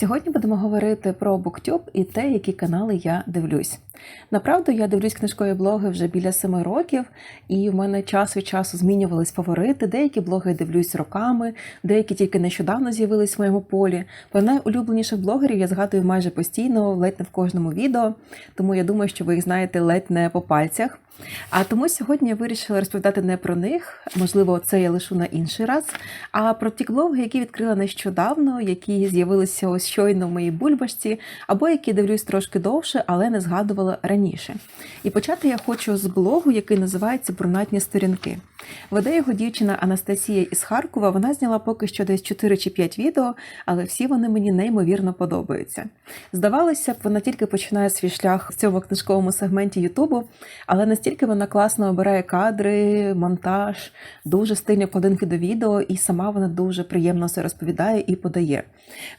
Сьогодні будемо говорити про BookTube і те, які канали я дивлюсь. Направду, я дивлюсь книжкові блоги вже біля семи років, і в мене час від часу змінювались фаворити. Деякі блоги я дивлюсь роками, деякі тільки нещодавно з'явились в моєму полі. Про найулюбленіших блогерів я згадую майже постійно, ледь не в кожному відео, тому я думаю, що ви їх знаєте ледь не по пальцях. А тому сьогодні я вирішила розповідати не про них, можливо, це я лишу на інший раз, а про ті блоги, які відкрила нещодавно, які з'явилися ось щойно в моїй бульбашці, або які дивлюсь трошки довше, але не згадувала раніше. І почати я хочу з блогу, який називається Брунатні сторінки. Веде його дівчина Анастасія із Харкова. Вона зняла поки що десь 4 чи 5 відео, але всі вони мені неймовірно подобаються. Здавалося б, вона тільки починає свій шлях в цьому книжковому сегменті Ютубу, але настільки вона класно обирає кадри, монтаж, дуже стильні вкладинки до відео, і сама вона дуже приємно все розповідає і подає.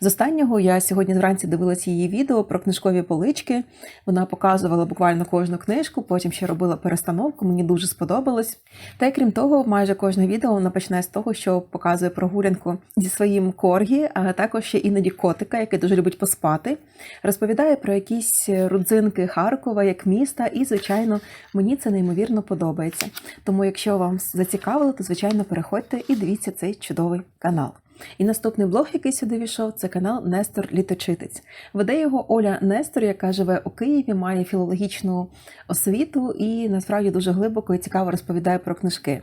З останнього я сьогодні вранці дивилася її відео про книжкові полички. Вона показувала буквально кожну книжку, потім ще робила перестановку. Мені дуже сподобалось. Та й крім того, майже кожне відео вона починає з того, що показує прогулянку зі своїм коргі, а також ще іноді котика, який дуже любить поспати. Розповідає про якісь родзинки Харкова як міста, і, звичайно, мені це неймовірно подобається. Тому, якщо вам зацікавило, то звичайно переходьте і дивіться цей чудовий канал. І наступний блог, який сюди війшов, це канал Нестор Літочитець. Веде його Оля Нестор, яка живе у Києві, має філологічну освіту і насправді дуже глибоко і цікаво розповідає про книжки.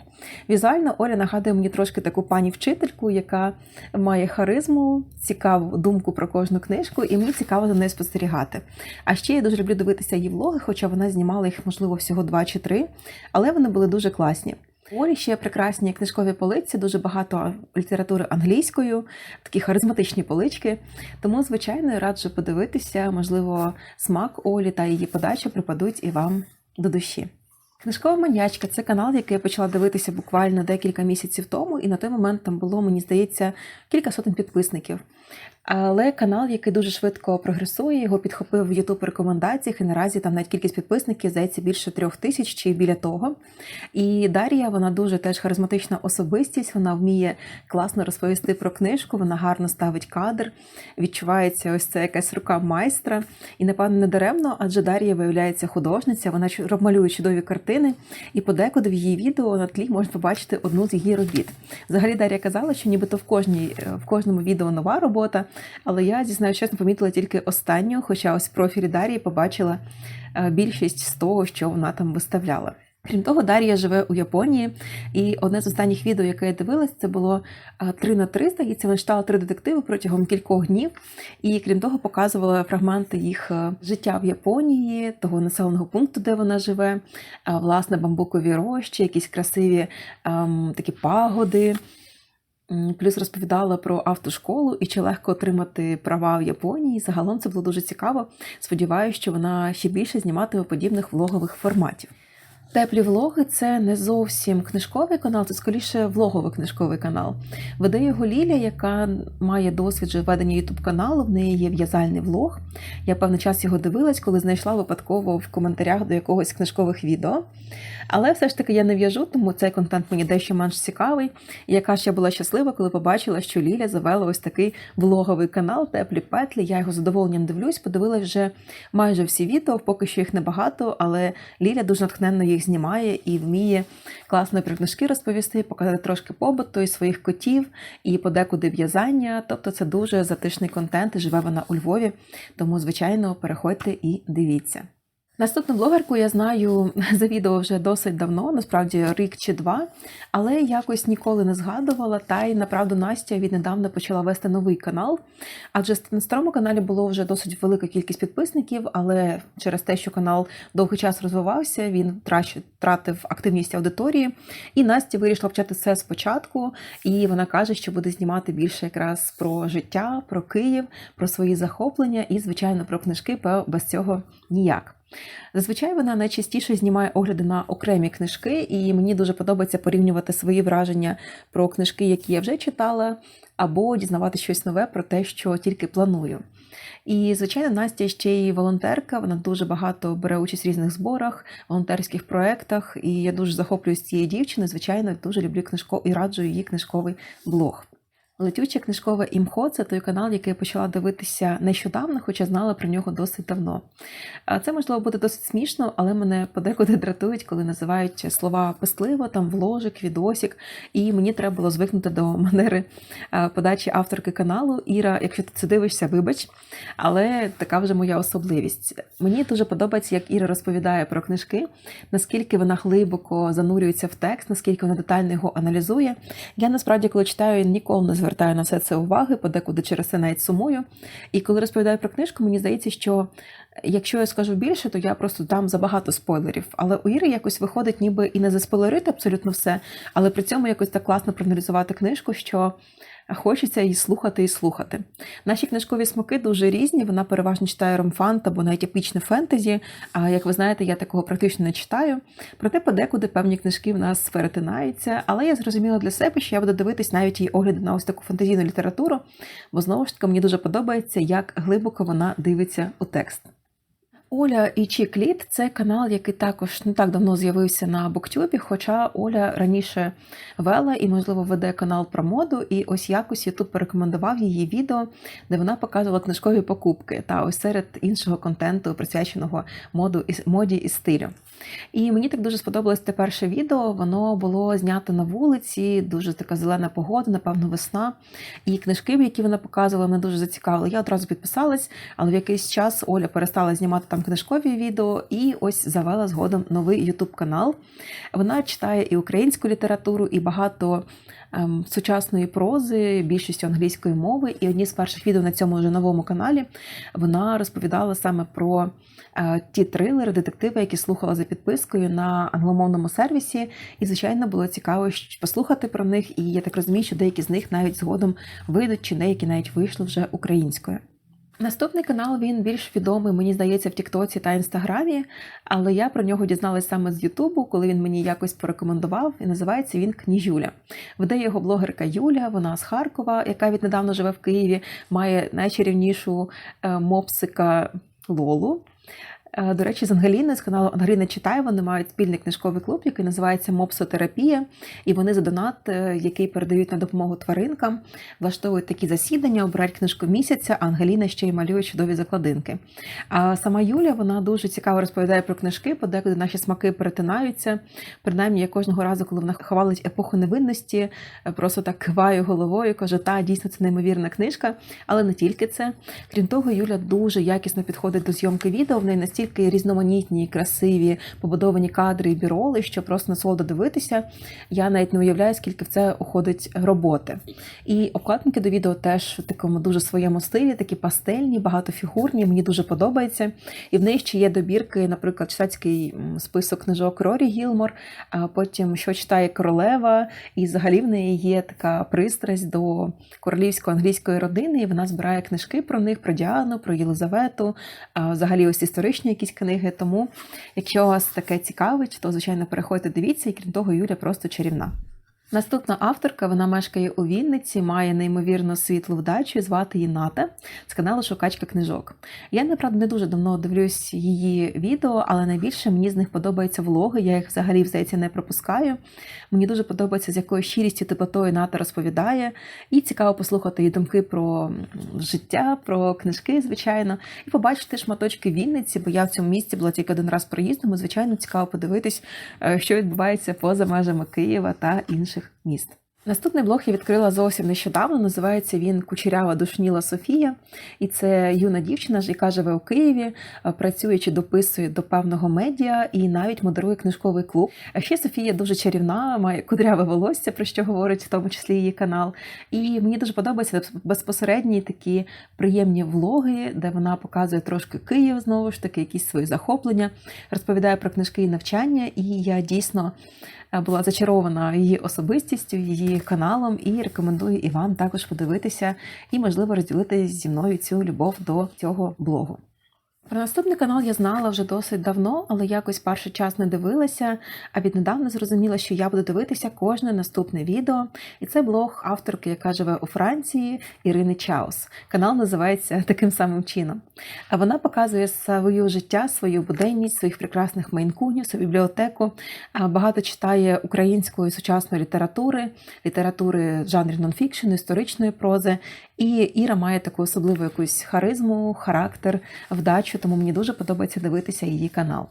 Візуально Оля нагадує мені трошки таку пані вчительку, яка має харизму, цікаву думку про кожну книжку, і мені цікаво за нею спостерігати. А ще я дуже люблю дивитися її влоги, хоча вона знімала їх, можливо, всього два чи три, але вони були дуже класні. Олі ще прекрасні книжкові полиці, дуже багато літератури англійською, такі харизматичні полички. Тому, звичайно, раджу подивитися, можливо, смак Олі та її подача припадуть і вам до душі. Книжкова маньячка це канал, який я почала дивитися буквально декілька місяців тому, і на той момент там було, мені здається, кілька сотень підписників. Але канал, який дуже швидко прогресує, його підхопив в youtube рекомендаціях, і наразі там навіть кількість підписників здається більше трьох тисяч чи біля того. І Дар'я, вона дуже теж харизматична особистість, вона вміє класно розповісти про книжку, вона гарно ставить кадр, відчувається ось це якась рука майстра. І, напевно, не даремно, адже Дар'я виявляється художниця, вона малює чудові картини, і подекуди в її відео на тлі можна побачити одну з її робіт. Взагалі, Дар'я казала, що нібито в кожній в кожному відео нова робота. Але я дізнаю, чесно, помітила тільки останню, хоча ось в профілі Дар'ї побачила більшість з того, що вона там виставляла. Крім того, Дар'я живе у Японії, і одне з останніх відео, яке я дивилась, це було 3 на 3, здається, вона читала три детективи протягом кількох днів. І крім того, показувала фрагменти їх життя в Японії, того населеного пункту, де вона живе, власне, бамбукові рощі, якісь красиві ем, такі пагоди. Плюс розповідала про автошколу і чи легко отримати права в Японії. Загалом це було дуже цікаво. Сподіваюся, що вона ще більше зніматиме подібних влогових форматів. Теплі влоги це не зовсім книжковий канал, це скоріше влоговий книжковий канал. Веде його Ліля, яка має досвід вже ведення ютуб каналу. В неї є в'язальний влог. Я певний час його дивилась, коли знайшла випадково в коментарях до якогось книжкових відео. Але все ж таки я не в'яжу, тому цей контент мені дещо менш цікавий. І яка ж я була щаслива, коли побачила, що Ліля завела ось такий влоговий канал Теплі Петлі. Я його задоволенням дивлюсь, подивилась вже майже всі відео, поки що їх небагато, але Ліля дуже натхненно їх знімає і вміє класно про книжки розповісти, показати трошки побуту і своїх котів, і подекуди в'язання. Тобто це дуже затишний контент. Живе вона у Львові. Тому, звичайно, переходьте і дивіться. Наступну блогерку я знаю за відео вже досить давно, насправді рік чи два, але якось ніколи не згадувала. Та й направду Настя віднедавна почала вести новий канал. Адже на старому каналі було вже досить велика кількість підписників, але через те, що канал довгий час розвивався, він втратив активність аудиторії. І Настя вирішила почати все спочатку. І вона каже, що буде знімати більше якраз про життя, про Київ, про свої захоплення і, звичайно, про книжки, бо без цього ніяк. Зазвичай вона найчастіше знімає огляди на окремі книжки, і мені дуже подобається порівнювати свої враження про книжки, які я вже читала, або дізнавати щось нове про те, що тільки планую. І, звичайно, Настя ще й волонтерка, вона дуже багато бере участь в різних зборах, волонтерських проєктах, і я дуже захоплююсь цією дівчиною. Звичайно, дуже люблю книжко і раджу її книжковий блог. Летюче книжкове імхо це той канал, який я почала дивитися нещодавно, хоча знала про нього досить давно. Це можливо буде досить смішно, але мене подекуди дратують, коли називають слова писливо, там вложик, відосік. І мені треба було звикнути до манери подачі авторки каналу. Іра, якщо ти це дивишся, вибач, але така вже моя особливість. Мені дуже подобається, як Іра розповідає про книжки, наскільки вона глибоко занурюється в текст, наскільки вона детально його аналізує. Я насправді, коли читаю, ніколи не звертаю на все це уваги, подекуди через це навіть сумую. І коли розповідаю про книжку, мені здається, що якщо я скажу більше, то я просто дам забагато спойлерів. Але у Іри якось виходить, ніби і не заспойлерити абсолютно все, але при цьому якось так класно проаналізувати книжку, що. Хочеться її слухати і слухати. Наші книжкові смаки дуже різні. Вона переважно читає ромфант або навіть епічне фентезі. А як ви знаєте, я такого практично не читаю. Проте подекуди певні книжки в нас перетинаються. Але я зрозуміла для себе, що я буду дивитись навіть її огляди на ось таку фантазійну літературу, бо знову ж таки мені дуже подобається, як глибоко вона дивиться у текст. Оля і Чікліт це канал, який також не так давно з'явився на Буктюбі, хоча Оля раніше вела і, можливо, веде канал про моду. І ось якось Ютуб порекомендував її відео, де вона показувала книжкові покупки та ось серед іншого контенту, присвяченого моду моді і стилю. І мені так дуже сподобалось те перше відео. Воно було знято на вулиці, дуже така зелена погода, напевно, весна. І книжки, які вона показувала, мене дуже зацікавили. Я одразу підписалась, але в якийсь час Оля перестала знімати там книжкові відео і ось завела згодом новий Ютуб канал. Вона читає і українську літературу, і багато ем, сучасної прози, більшістю англійської мови. І одні з перших відео на цьому вже новому каналі вона розповідала саме про е, ті трилери, детективи, які слухала за підпискою на англомовному сервісі. І, звичайно, було цікаво послухати про них. І я так розумію, що деякі з них навіть згодом вийдуть, чи деякі навіть вийшли вже українською. Наступний канал він більш відомий, мені здається, в Тіктоці та Інстаграмі, але я про нього дізналась саме з Ютубу, коли він мені якось порекомендував, і називається він Кніжюля. Веде його блогерка Юля, вона з Харкова, яка віднедавно живе в Києві, має найчарівнішу е, мопсика Лолу. Е, До речі, з Ангеліною, з каналу Ангеліна читає, вони мають спільний книжковий клуб, який називається Мопсотерапія, і вони за донат, е, який передають на допомогу тваринкам, влаштовують такі засідання, обирають книжку місяця, а Ангеліна ще й малює чудові закладинки. А сама Юля вона дуже цікаво розповідає про книжки, подекуди наші смаки перетинаються. Принаймні, я кожного разу, коли вона хвалить епоху невинності, е, просто так киваю головою, кажу, та дійсно це неймовірна книжка, але не тільки це. Крім того, Юля дуже якісно підходить до зйомки відео. В неї настільки настільки різноманітні, красиві, побудовані кадри і біроли, що просто насолода дивитися. Я навіть не уявляю, скільки в це уходить роботи. І обкладинки до відео теж в такому дуже своєму стилі, такі пастельні, багатофігурні. Мені дуже подобається. І в неї ще є добірки, наприклад, читацький список книжок Рорі Гілмор, а потім що читає королева, і взагалі в неї є така пристрасть до королівської англійської родини, і вона збирає книжки про них, про Діану, про Єлизавету, взагалі ось історичні якісь книги. Тому, якщо вас таке цікавить, то звичайно переходьте, дивіться, і крім того, Юля просто чарівна. Наступна авторка, вона мешкає у Вінниці, має неймовірно світлу вдачу, звати її Ната з каналу Шукачка книжок. Я, направду, не дуже давно дивлюсь її відео, але найбільше мені з них подобаються влоги. Я їх взагалі здається не пропускаю. Мені дуже подобається, з якою щирістю теплотою Ната розповідає. І цікаво послухати її думки про життя, про книжки, звичайно, і побачити шматочки Вінниці, бо я в цьому місці була тільки один раз проїздом. і, Звичайно, цікаво подивитись, е, що відбувається поза межами Києва та інших міст. Наступний блог я відкрила зовсім нещодавно. Називається він Кучерява душніла Софія, і це юна дівчина, яка живе у Києві, працює чи дописує до певного медіа і навіть модерує книжковий клуб. А ще Софія дуже чарівна, має кудряве волосся, про що говорить в тому числі її канал. І мені дуже подобаються безпосередні такі приємні влоги, де вона показує трошки Київ знову ж таки, якісь свої захоплення, розповідає про книжки і навчання. І я дійсно була зачарована її особистістю, її каналом, і рекомендую і вам також подивитися і, можливо, розділити зі мною цю любов до цього блогу. Про наступний канал я знала вже досить давно, але якось перший час не дивилася, а віднедавна зрозуміла, що я буду дивитися кожне наступне відео. І це блог авторки, яка живе у Франції, Ірини Чаус. Канал називається таким самим чином. А вона показує своє життя, свою буденність, своїх прекрасних мейнкунів, свою бібліотеку. Багато читає української сучасної літератури, літератури в жанрі нонфікшн, історичної прози. І Іра має таку особливу якусь харизму, характер, вдачу, тому мені дуже подобається дивитися її канал.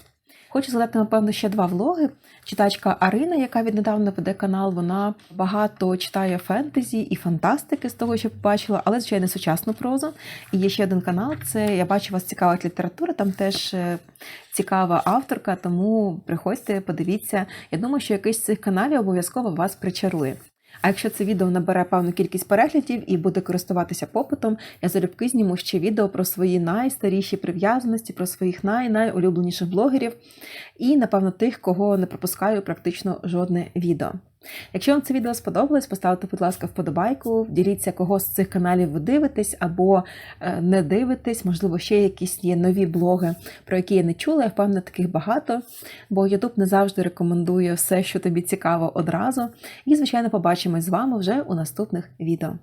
Хочу згадати, напевно, ще два влоги. Читачка Арина, яка віднедавна веде канал, вона багато читає фентезі і фантастики з того, що побачила, але звичайно сучасну прозу. І є ще один канал. Це я бачу вас цікавить література. Там теж е, цікава авторка, тому приходьте, подивіться. Я думаю, що якийсь з цих каналів обов'язково вас причарує. А якщо це відео набере певну кількість переглядів і буде користуватися попитом, я залюбки зніму ще відео про свої найстаріші прив'язаності, про своїх най-найулюбленіших блогерів і, напевно, тих, кого не пропускаю практично жодне відео. Якщо вам це відео сподобалось, поставте, будь ласка, вподобайку, діліться, кого з цих каналів ви дивитесь або е, не дивитесь, можливо, ще якісь є нові блоги, про які я не чула. Я впевнена, таких багато, бо YouTube не завжди рекомендує все, що тобі цікаво одразу. І, звичайно, побачимось з вами вже у наступних відео.